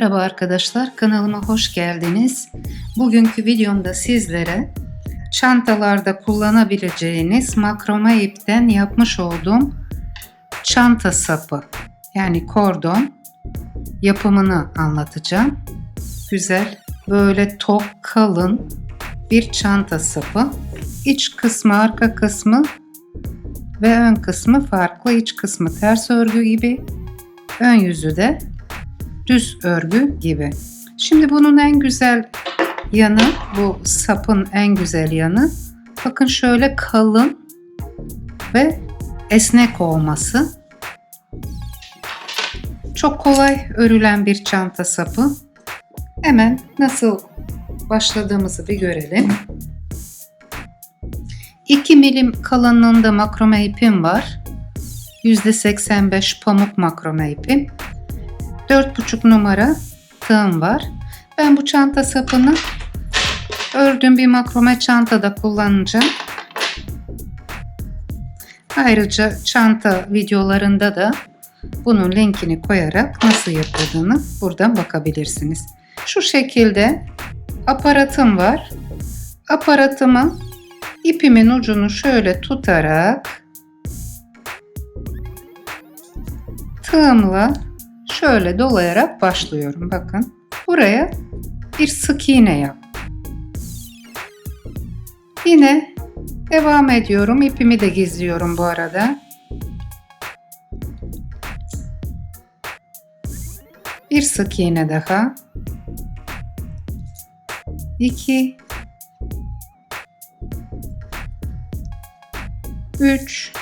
Merhaba arkadaşlar, kanalıma hoş geldiniz. Bugünkü videomda sizlere çantalarda kullanabileceğiniz makrome ipten yapmış olduğum çanta sapı yani kordon yapımını anlatacağım. Güzel, böyle tok, kalın bir çanta sapı. İç kısmı, arka kısmı ve ön kısmı farklı. İç kısmı ters örgü gibi, ön yüzü de düz örgü gibi. Şimdi bunun en güzel yanı, bu sapın en güzel yanı, bakın şöyle kalın ve esnek olması. Çok kolay örülen bir çanta sapı. Hemen nasıl başladığımızı bir görelim. 2 milim kalınlığında makrome ipim var. %85 pamuk makrome ipim. 4,5 numara tığım var. Ben bu çanta sapını ördüğüm bir makrome çantada kullanacağım. Ayrıca çanta videolarında da bunun linkini koyarak nasıl yapıldığını buradan bakabilirsiniz. Şu şekilde aparatım var. Aparatımı ipimin ucunu şöyle tutarak tığımla şöyle dolayarak başlıyorum. Bakın buraya bir sık iğne yap. Yine devam ediyorum. İpimi de gizliyorum bu arada. Bir sık iğne daha. 2 3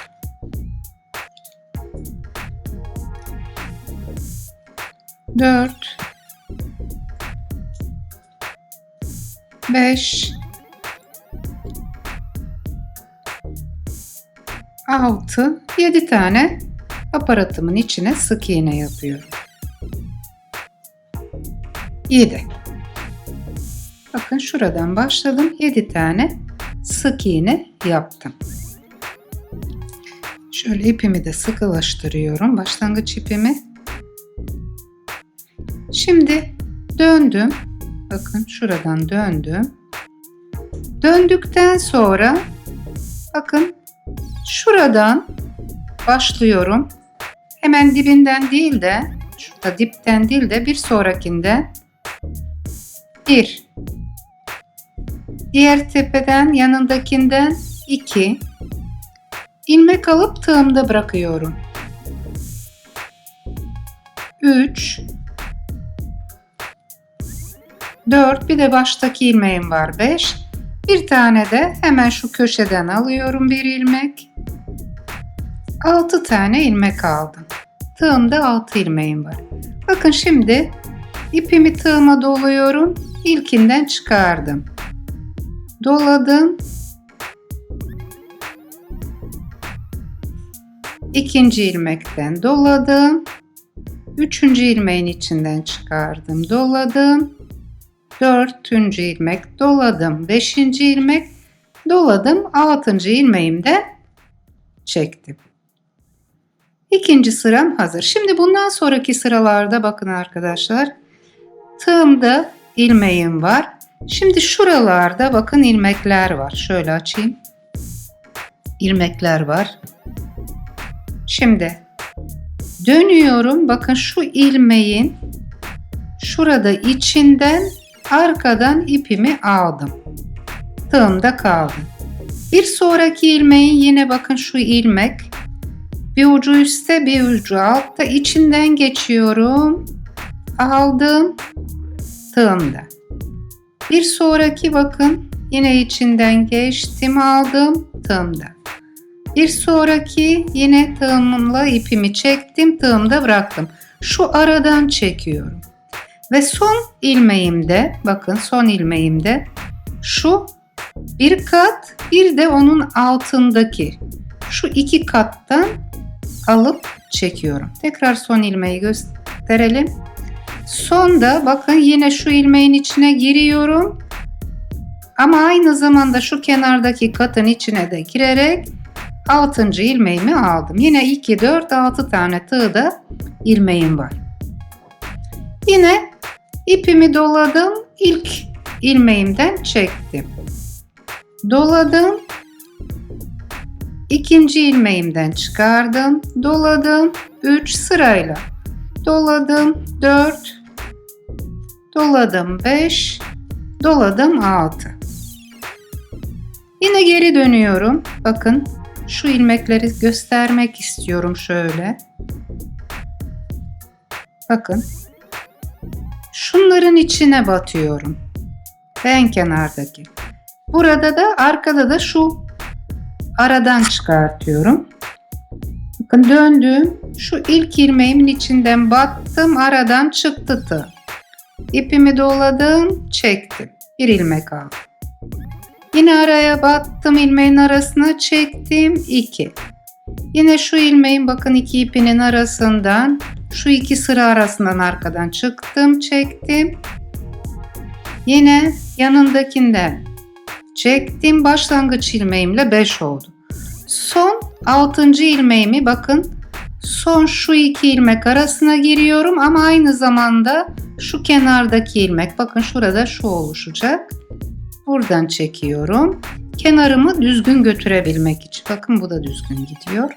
4 5 6 7 tane aparatımın içine sık iğne yapıyorum. 7 Bakın şuradan başladım. 7 tane sık iğne yaptım. Şöyle ipimi de sıkılaştırıyorum. Başlangıç ipimi. Şimdi döndüm. Bakın şuradan döndüm. Döndükten sonra bakın şuradan başlıyorum. Hemen dibinden değil de şurada dipten değil de bir sonrakinden bir diğer tepeden yanındakinden iki ilmek alıp tığımda bırakıyorum. 3 4 bir de baştaki ilmeğim var. 5 bir tane de hemen şu köşeden alıyorum bir ilmek. 6 tane ilmek aldım. Tığımda 6 ilmeğim var. Bakın şimdi ipimi tığıma doluyorum. İlkinden çıkardım. Doladım. İkinci ilmekten doladım. Üçüncü ilmeğin içinden çıkardım. Doladım dördüncü ilmek doladım beşinci ilmek doladım altıncı ilmeğimde çektim İkinci sıram hazır. Şimdi bundan sonraki sıralarda bakın arkadaşlar. Tığımda ilmeğim var. Şimdi şuralarda bakın ilmekler var. Şöyle açayım. İlmekler var. Şimdi dönüyorum. Bakın şu ilmeğin şurada içinden arkadan ipimi aldım. Tığımda kaldı. Bir sonraki ilmeğin yine bakın şu ilmek bir ucu üstte bir ucu altta içinden geçiyorum. Aldım tığımda. Bir sonraki bakın yine içinden geçtim aldım tığımda. Bir sonraki yine tığımla ipimi çektim tığımda bıraktım. Şu aradan çekiyorum. Ve son ilmeğimde bakın son ilmeğimde şu bir kat bir de onun altındaki şu iki kattan alıp çekiyorum. Tekrar son ilmeği gösterelim. Sonda bakın yine şu ilmeğin içine giriyorum. Ama aynı zamanda şu kenardaki katın içine de girerek 6. ilmeğimi aldım. Yine 2, 4, 6 tane tığda ilmeğim var. Yine İpimi doladım. İlk ilmeğimden çektim. Doladım. İkinci ilmeğimden çıkardım. Doladım. 3 sırayla. Doladım 4. Doladım 5. Doladım 6. Yine geri dönüyorum. Bakın şu ilmekleri göstermek istiyorum şöyle. Bakın. Şunların içine batıyorum. En kenardaki. Burada da arkada da şu aradan çıkartıyorum. Bakın döndüm. Şu ilk ilmeğimin içinden battım. Aradan çıktı tığ. İpimi doladım. Çektim. Bir ilmek aldım. Yine araya battım. ilmeğin arasına çektim. 2. Yine şu ilmeğin bakın iki ipinin arasından şu iki sıra arasından arkadan çıktım. Çektim. Yine yanındakinden çektim. Başlangıç ilmeğimle 5 oldu. Son 6. ilmeğimi bakın son şu iki ilmek arasına giriyorum ama aynı zamanda şu kenardaki ilmek bakın şurada şu oluşacak. Buradan çekiyorum. Kenarımı düzgün götürebilmek için. Bakın bu da düzgün gidiyor.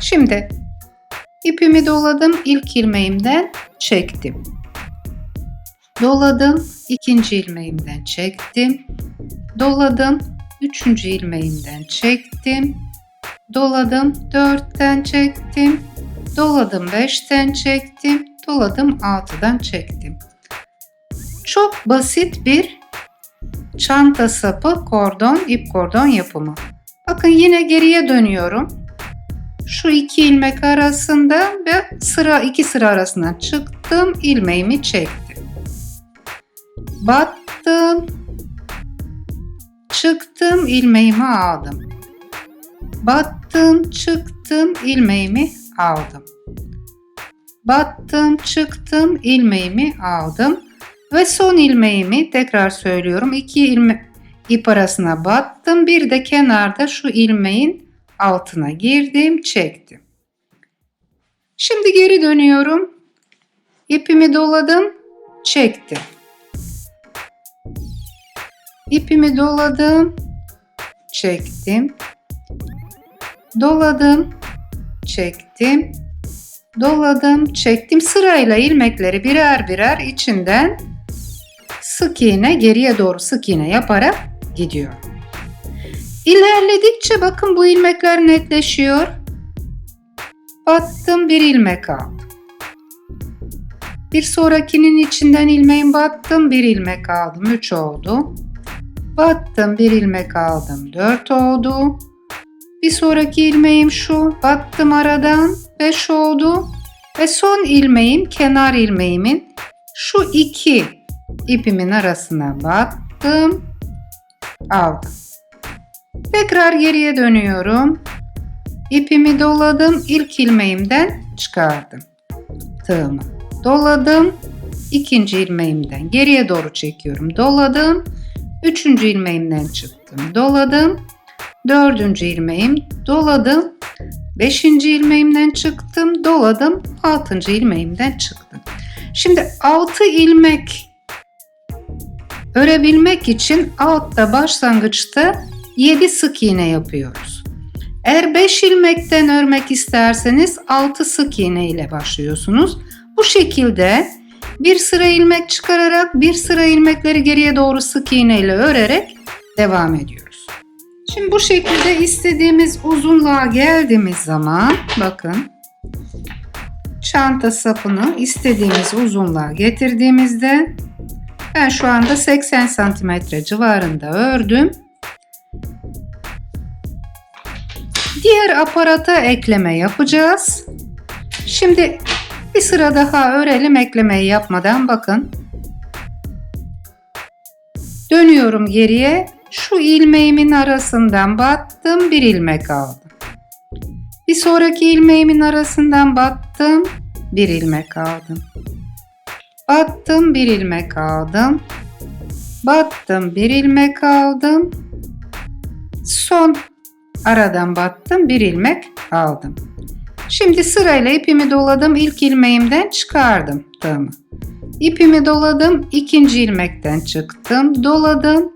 Şimdi ipimi doladım. ilk ilmeğimden çektim. Doladım. ikinci ilmeğimden çektim. Doladım. Üçüncü ilmeğimden çektim. Doladım. Dörtten çektim. Doladım. Beşten çektim. Doladım. Altıdan çektim. Çok basit bir çanta sapı kordon ip kordon yapımı. Bakın yine geriye dönüyorum. Şu iki ilmek arasında ve sıra iki sıra arasından çıktım. ilmeğimi çektim. Battım. Çıktım ilmeğimi aldım. Battım çıktım ilmeğimi aldım. Battım çıktım ilmeğimi aldım. Ve son ilmeğimi tekrar söylüyorum. iki ilme ip arasına battım. Bir de kenarda şu ilmeğin altına girdim, çektim. Şimdi geri dönüyorum. İpimi doladım, çektim. İpimi doladım, çektim. Doladım, çektim. Doladım, çektim. Sırayla ilmekleri birer birer içinden sık iğne geriye doğru sık iğne yaparak gidiyor. İlerledikçe bakın bu ilmekler netleşiyor. Battım bir ilmek aldım. Bir sonrakinin içinden ilmeğin battım bir ilmek aldım. 3 oldu. Battım bir ilmek aldım. 4 oldu. Bir sonraki ilmeğim şu. Battım aradan 5 oldu. Ve son ilmeğim kenar ilmeğimin şu iki ipimin arasına battım. Aldım. Tekrar geriye dönüyorum. İpimi doladım. ilk ilmeğimden çıkardım. Tığımı. Doladım. ikinci ilmeğimden geriye doğru çekiyorum. Doladım. Üçüncü ilmeğimden çıktım. Doladım. Dördüncü ilmeğim. Doladım. Beşinci ilmeğimden çıktım. Doladım. Altıncı ilmeğimden çıktım. Şimdi altı ilmek örebilmek için altta başlangıçta 7 sık iğne yapıyoruz. Eğer 5 ilmekten örmek isterseniz 6 sık iğne ile başlıyorsunuz. Bu şekilde bir sıra ilmek çıkararak bir sıra ilmekleri geriye doğru sık iğne ile örerek devam ediyoruz. Şimdi bu şekilde istediğimiz uzunluğa geldiğimiz zaman bakın çanta sapını istediğimiz uzunluğa getirdiğimizde ben şu anda 80 santimetre civarında ördüm. Diğer aparata ekleme yapacağız. Şimdi bir sıra daha örelim eklemeyi yapmadan bakın. Dönüyorum geriye. Şu ilmeğimin arasından battım bir ilmek aldım. Bir sonraki ilmeğimin arasından battım bir ilmek aldım. Battım bir ilmek aldım. Battım bir ilmek aldım. Son aradan battım bir ilmek aldım. Şimdi sırayla ipimi doladım ilk ilmeğimden çıkardım tığımı. İpimi doladım. ikinci ilmekten çıktım. Doladım.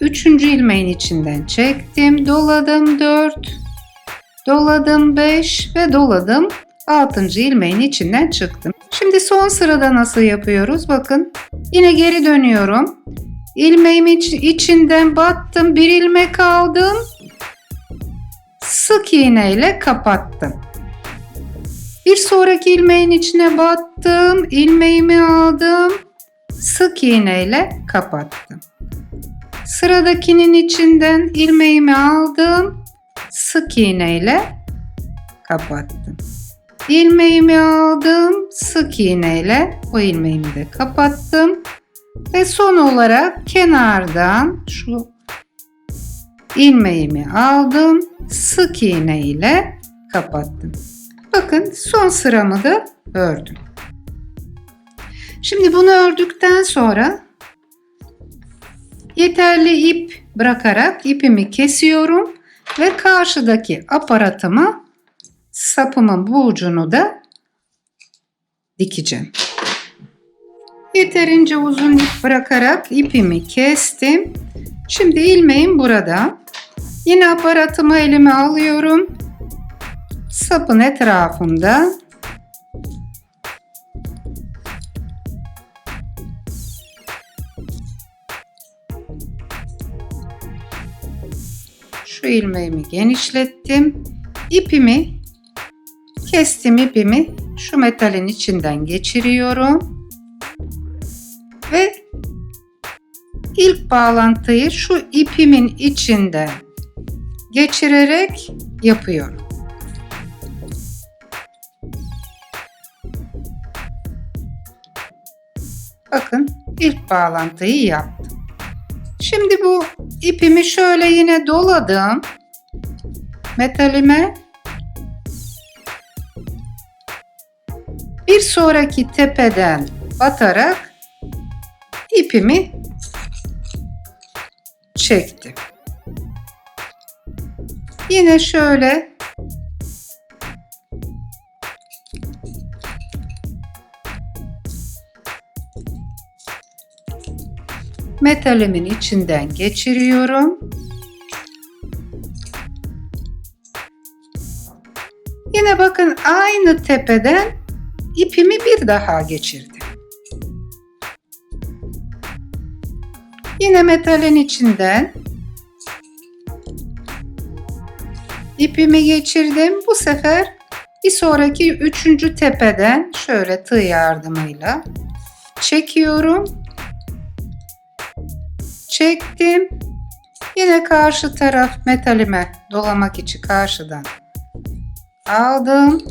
Üçüncü ilmeğin içinden çektim. Doladım 4. Doladım 5 ve doladım 6. ilmeğin içinden çıktım. Şimdi son sırada nasıl yapıyoruz? Bakın yine geri dönüyorum. İlmeğimi iç- içinden battım. Bir ilmek aldım. Sık iğne ile kapattım. Bir sonraki ilmeğin içine battım. ilmeğimi aldım. Sık iğne ile kapattım. Sıradakinin içinden ilmeğimi aldım. Sık iğne ile kapattım. İlmeğimi aldım. Sık iğne ile o ilmeğimi de kapattım. Ve son olarak kenardan şu ilmeğimi aldım. Sık iğne ile kapattım. Bakın son sıramı da ördüm. Şimdi bunu ördükten sonra yeterli ip bırakarak ipimi kesiyorum ve karşıdaki aparatıma sapımın bu ucunu da dikeceğim. Yeterince uzun ip bırakarak ipimi kestim. Şimdi ilmeğim burada. Yine aparatımı elime alıyorum. Sapın etrafında şu ilmeğimi genişlettim. İpimi kestim ipimi şu metalin içinden geçiriyorum. Ve ilk bağlantıyı şu ipimin içinde geçirerek yapıyorum. Bakın ilk bağlantıyı yaptım. Şimdi bu ipimi şöyle yine doladım. Metalime bir sonraki tepeden batarak ipimi çektim. Yine şöyle metalimin içinden geçiriyorum. Yine bakın aynı tepeden ipimi bir daha geçirdim. Yine metalin içinden ipimi geçirdim. Bu sefer bir sonraki üçüncü tepeden şöyle tığ yardımıyla çekiyorum. Çektim. Yine karşı taraf metalime dolamak için karşıdan aldım.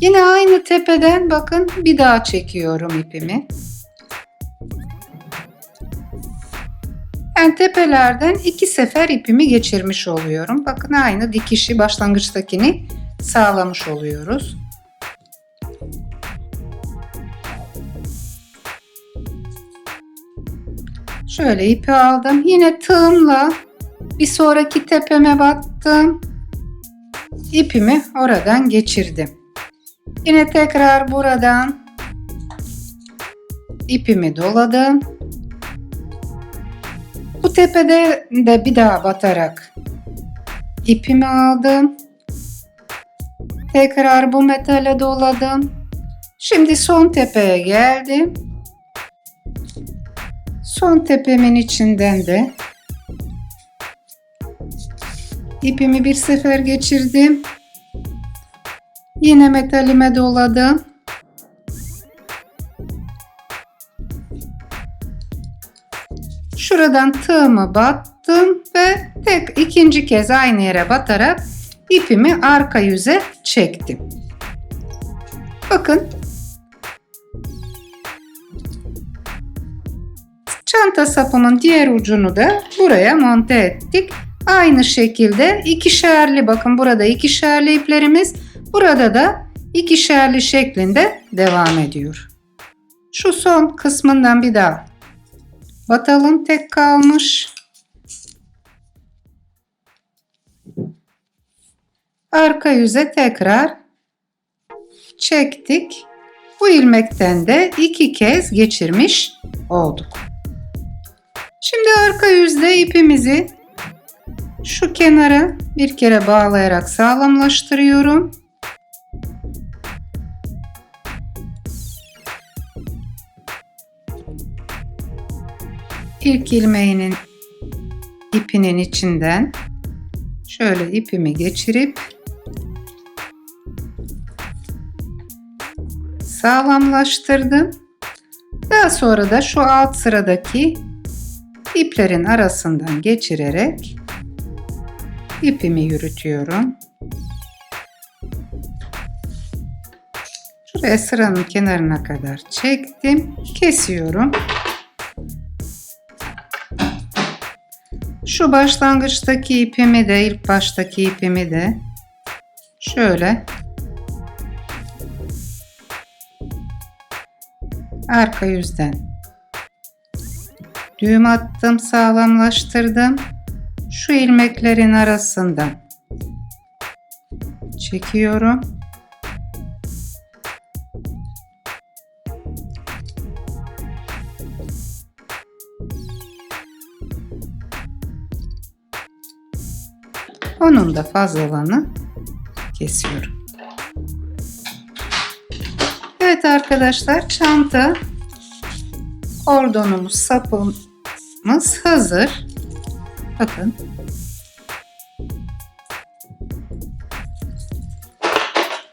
Yine aynı tepeden bakın bir daha çekiyorum ipimi. Yani tepelerden iki sefer ipimi geçirmiş oluyorum. Bakın aynı dikişi başlangıçtakini sağlamış oluyoruz. Şöyle ipi aldım. Yine tığımla bir sonraki tepeme battım. İpimi oradan geçirdim. Yine tekrar buradan ipimi doladım. Tepede de bir daha batarak ipimi aldım. Tekrar bu metale doladım. Şimdi son tepeye geldim. Son tepemin içinden de ipimi bir sefer geçirdim. Yine metalime doladım. Şuradan tığımı battım ve tek ikinci kez aynı yere batarak ipimi arka yüze çektim. Bakın. Çanta sapımın diğer ucunu da buraya monte ettik. Aynı şekilde ikişerli bakın burada ikişerli iplerimiz burada da ikişerli şeklinde devam ediyor. Şu son kısmından bir daha batalım tek kalmış. Arka yüze tekrar çektik. Bu ilmekten de iki kez geçirmiş olduk. Şimdi arka yüzde ipimizi şu kenara bir kere bağlayarak sağlamlaştırıyorum. İlk ilmeğinin ipinin içinden şöyle ipimi geçirip sağlamlaştırdım. Daha sonra da şu alt sıradaki iplerin arasından geçirerek ipimi yürütüyorum. Şuraya sıranın kenarına kadar çektim. Kesiyorum. Şu başlangıçtaki ipimi de ilk baştaki ipimi de şöyle arka yüzden düğüm attım sağlamlaştırdım. Şu ilmeklerin arasından çekiyorum onun da fazlalığını kesiyorum Evet arkadaşlar çanta kordonumuz sapımız hazır. Bakın.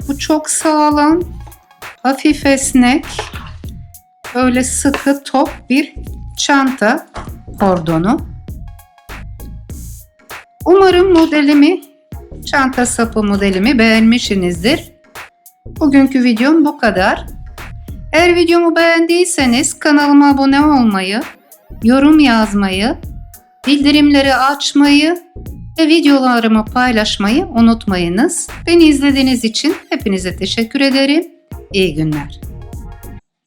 Bu çok sağlam, hafif esnek, böyle sıkı top bir çanta kordonu. Umarım modelimi, çanta sapı modelimi beğenmişsinizdir. Bugünkü videom bu kadar. Eğer videomu beğendiyseniz kanalıma abone olmayı, yorum yazmayı, bildirimleri açmayı ve videolarımı paylaşmayı unutmayınız. Beni izlediğiniz için hepinize teşekkür ederim. İyi günler.